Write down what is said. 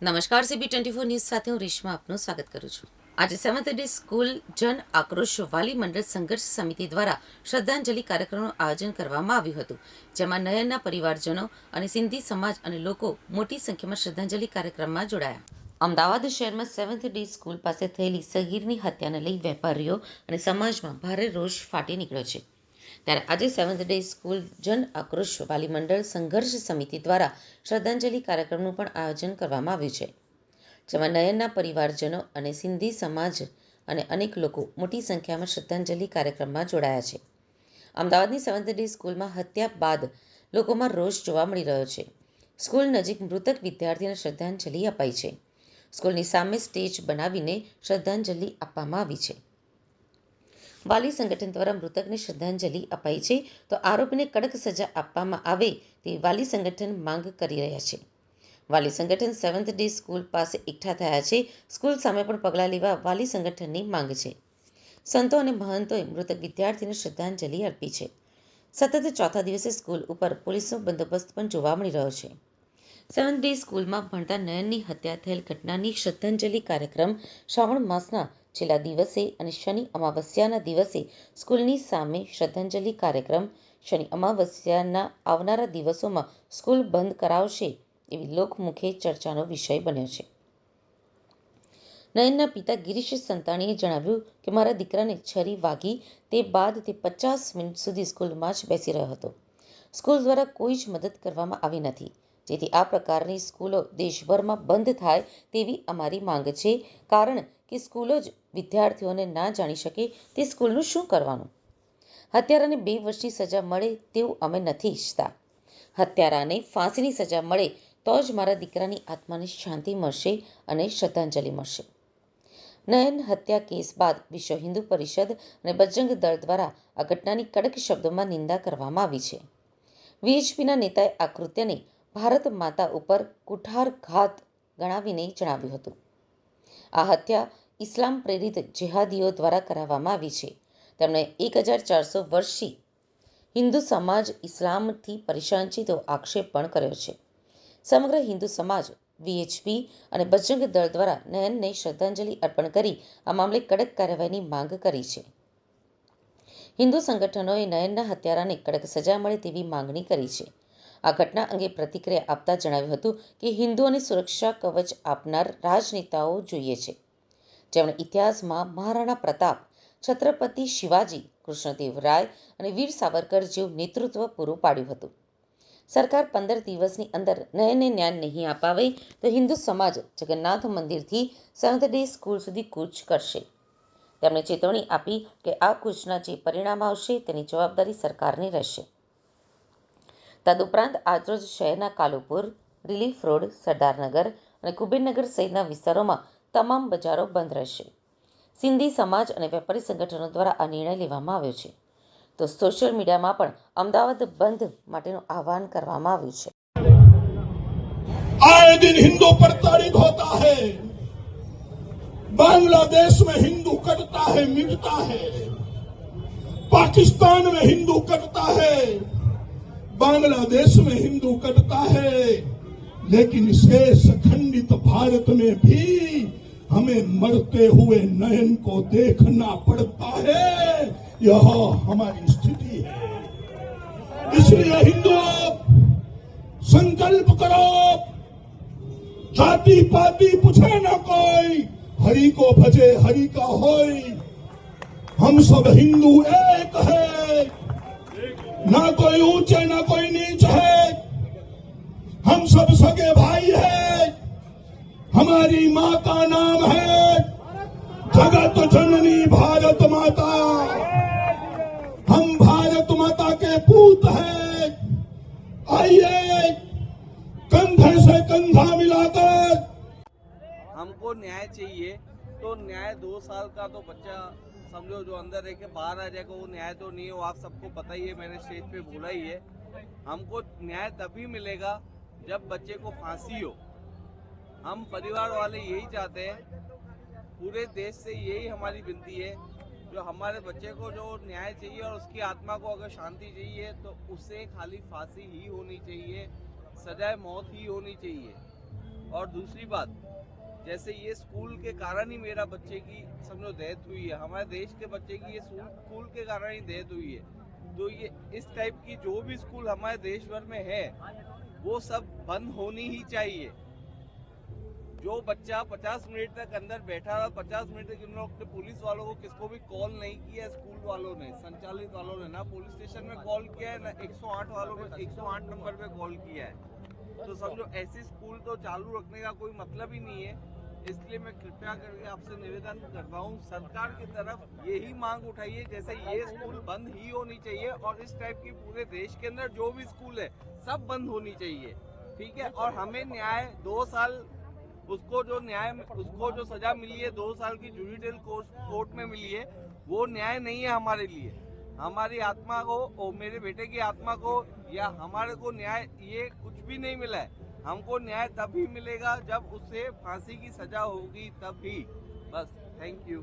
નમસ્કાર CB twenty four news સાથે હું રેશમા આપનું સ્વાગત કરું છું. આજે સેવન્થ ડે સ્કૂલ જન આક્રોશ વાલી મંડળ સંઘર્ષ સમિતિ દ્વારા શ્રદ્ધાંજલિ કાર્યક્રમનું આયોજન કરવામાં આવ્યું હતું, જેમાં નયનના પરિવારજનો અને સિંધી સમાજ અને લોકો મોટી સંખ્યામાં શ્રદ્ધાંજલિ કાર્યક્રમમાં જોડાયા. અમદાવાદ શહેરમાં સેવન્થ ડે સ્કૂલ પાસે થયેલી સગીરની હત્યાને લઈ વેપારીઓ અને સમાજમાં ભારે રોષ ફાટી નીકળ્યો છે. ત્યારે આજે સેવન્થ ડે સ્કૂલ જન આક્રોશ વાલી મંડળ સંઘર્ષ સમિતિ દ્વારા શ્રદ્ધાંજલિ કાર્યક્રમનું પણ આયોજન કરવામાં આવ્યું છે, જેમાં નયનના પરિવારજનો અને સિંધી સમાજ અને અનેક લોકો મોટી સંખ્યામાં શ્રદ્ધાંજલિ કાર્યક્રમમાં જોડાયા છે. અમદાવાદની સેવન્થ ડે સ્કૂલમાં હત્યા બાદ લોકોમાં રોષ જોવા મળી રહ્યો છે. સ્કૂલ નજીક મૃતક વિદ્યાર્થીને શ્રદ્ધાંજલિ અપાઈ છે. સ્કૂલની સામે સ્ટેજ બનાવીને શ્રદ્ધાંજલિ આપવામાં આવી છે. વાલી સંગઠન દ્વારા મૃતકને શ્રદ્ધાંજલિ અપાઈ છે. તો આરોપીને કડક સજા આપવામાં આવે તેવી વાલી સંગઠન માંગ કરી રહ્યા છે. વાલી સંગઠન સેવન્થ ડે સ્કૂલ પાસે એકઠા થયા છે. સ્કૂલ સામે પણ પગલાં લેવા વાલી સંગઠનની માંગ છે. સંતો અને મહંતોએ મૃતક વિદ્યાર્થીને શ્રદ્ધાંજલિ અર્પી છે. સતત ચોથા દિવસે સ્કૂલ ઉપર પોલીસનો બંદોબસ્ત પણ જોવા મળી રહ્યો છે. સેવન્થ ડે સ્કૂલમાં ભણતા નયનની હત્યા થયેલ ઘટનાની શ્રદ્ધાંજલિ કાર્યક્રમ શ્રાવણ માસના છેલ્લા દિવસે અને શનિ અમાવસ્યાના દિવસે સ્કૂલની સામે શ્રદ્ધાંજલિ કાર્યક્રમ, શનિ અમાવસ્યાના આવનારા દિવસોમાં સ્કૂલ બંધ કરાવશે એવી લોકમુખે ચર્ચાનો વિષય બન્યો છે. નયનના પિતા ગિરીશ સંતાણીએ જણાવ્યું કે, મારા દીકરાને છરી વાગી તે બાદ તે પચાસ મિનિટ સુધી સ્કૂલમાં જ બેસી રહ્યો હતો. સ્કૂલ દ્વારા કોઈ જ મદદ કરવામાં આવી નથી. જેથી આ પ્રકારની સ્કૂલો દેશભરમાં બંધ થાય તેવી અમારી માંગ છે. કારણ કે સ્કૂલો જ વિદ્યાર્થીઓને ના જાણી શકે તે સ્કૂલનું શું કરવાનું? હત્યારાને બે વર્ષની સજા મળે તેવું અમે નથી ઈચ્છતા. હત્યારાને ફાંસીની સજા મળે તો જ મારા દીકરાની આત્માને શાંતિ મળશે અને શ્રદ્ધાંજલિ મળશે. નયન હત્યા કેસ બાદ વિશ્વ હિન્દુ પરિષદ અને બજરંગ દળ દ્વારા આ ઘટનાની કડક શબ્દોમાં નિંદા કરવામાં આવી છે. વીએચપીના નેતાએ આ કૃત્યને ભારત માતા ઉપર કુઠારઘાત ગણાવીને જણાવ્યું હતું. આ હત્યા ઇસ્લામ પ્રેરિત જેહાદીઓ દ્વારા કરાવવામાં આવી છે. તેમણે એક હજાર ચારસો વર્ષથી હિન્દુ સમાજ ઇસ્લામથી પરેશાન આક્ષેપ પણ કર્યો છે. સમગ્ર હિન્દુ સમાજ વીએચપી અને બજરંગ દળ દ્વારા નયનને શ્રદ્ધાંજલિ અર્પણ કરી આ મામલે કડક કાર્યવાહીની માંગ કરી છે. હિન્દુ સંગઠનોએ નયનના હત્યારાને કડક સજા મળે તેવી માંગણી કરી છે. આ ઘટના અંગે પ્રતિક્રિયા આપતા જણાવ્યું હતું કે હિન્દુઓને સુરક્ષા કવચ આપનાર રાજનેતાઓ જોઈએ છે. જેમણે ઇતિહાસમાં મહારાણા પ્રતાપ, છત્રપતિ શિવાજી કૃષ્ણદેવરાય અને વીર સાવરકર જેવું નેતૃત્વ પૂરું પાડ્યું હતું. સરકાર પંદર દિવસની અંદર નયને જ્ઞાન નહીં અપાવે તો હિન્દુ સમાજ જગન્નાથ મંદિરથી સેવન્થ ડે સ્કૂલ સુધી કૂચ કરશે. તેમણે ચેતવણી આપી કે આ કૂચના જે પરિણામ આવશે તેની જવાબદારી સરકારની રહેશે. તદુપરાંત આજરોજ શહેરના કાલુપુર રિલીફ રોડ સરદારનગર અને કુબેરનગર સહિતના વિસ્તારોમાં તમામ બજારો બંધ રહેશે સિંધી સમાજ અને વેપારી સંગઠનો દ્વારા આ નિર્ણય લેવામાં આવ્યો છે તો સોશિયલ મીડિયામાં પણ અમદાવાદ બંધ માટેનું આહવાન કરવામાં આવ્યું છે आए दिन हिंदू प्रताड़ित होता है बांग्लादेश में हिंदू कटता है मिटता है पाकिस्तान में हिंदू कटता है बांग्लादेश में हिंदू कटता है, लेकिन शेष खंडित भारत में भी हमें मरते हुए नयन को देखना पड़ता है। यह हमारी स्थिति है। इसलिए हिंदुओं संकल्प करो जाति पाति पूछे न कोई, हरि को भजे हरि का होई हम सब हिंदू एक है। ना कोई ऊँचे, ना कोई नीच है। हम सब सगे भाई है। हमारी माँ का नाम है जगत जननी भारत माता। हम भारत माता के पूत हैं। आइए, कंधे से कंधा मिलाकर। हमको न्याय चाहिए तो न्याय दो साल का तो बच्चा समझो, जो अंदर रह के बाहर आ जाएगा वो न्याय तो नहीं हो, आप सबको पता ही है, मैंने स्टेज पे बोला ही है। हमको न्याय तभी मिलेगा जब बच्चे को फांसी हो। हम परिवार वाले यही चाहते हैं, पूरे देश से यही हमारी विनती है, जो हमारे बच्चे को जो न्याय चाहिए और उसकी आत्मा को अगर शांति चाहिए तो उसे खाली फांसी ही होनी चाहिए, सजाए मौत ही होनी चाहिए। और दूसरी बात जैसे ये स्कूल के कारण ही मेरा बच्चे की समझो डेथ हुई है। हमारे देश के बच्चे की ये स्कूल के कारण ही डेथ हुई है। तो ये इस टाइप की जो भी स्कूल हमारे देश भर में है, वो सब बंद होनी ही चाहिए। जो बच्चा 50 मिनट तक अंदर बैठा रहा 50 मिनट तक इन लोग पुलिस वालों को किसको भी कॉल नहीं किया स्कूल वालों ने, संचालित वालों ने, ना पुलिस स्टेशन में कॉल किया है, ना 108 वालों में 108 नंबर पे कॉल किया है। तो समझो ऐसी स्कूल तो चालू रखने का कोई मतलब ही नहीं है। इसलिए मैं कृपया करके आपसे निवेदन करता हूँ सरकार की तरफ़ यही मांग उठाइए जैसे ये स्कूल बंद ही होनी चाहिए और इस टाइप की पूरे देश के अंदर जो भी स्कूल है, सब बंद होनी चाहिए, ठीक है? और हमें न्याय, दो साल उसको जो न्याय, उसको जो सजा मिली है, दो साल की जुडिशियल कोर्ट में मिली है, वो न्याय नहीं है हमारे लिए। हमारी आत्मा को और मेरे बेटे की आत्मा को या हमारे को न्याय, ये कुछ भी नहीं मिला है। हमको न्याय तभी मिलेगा जब उससे फांसी की सजा होगी तभी बस थैंक यू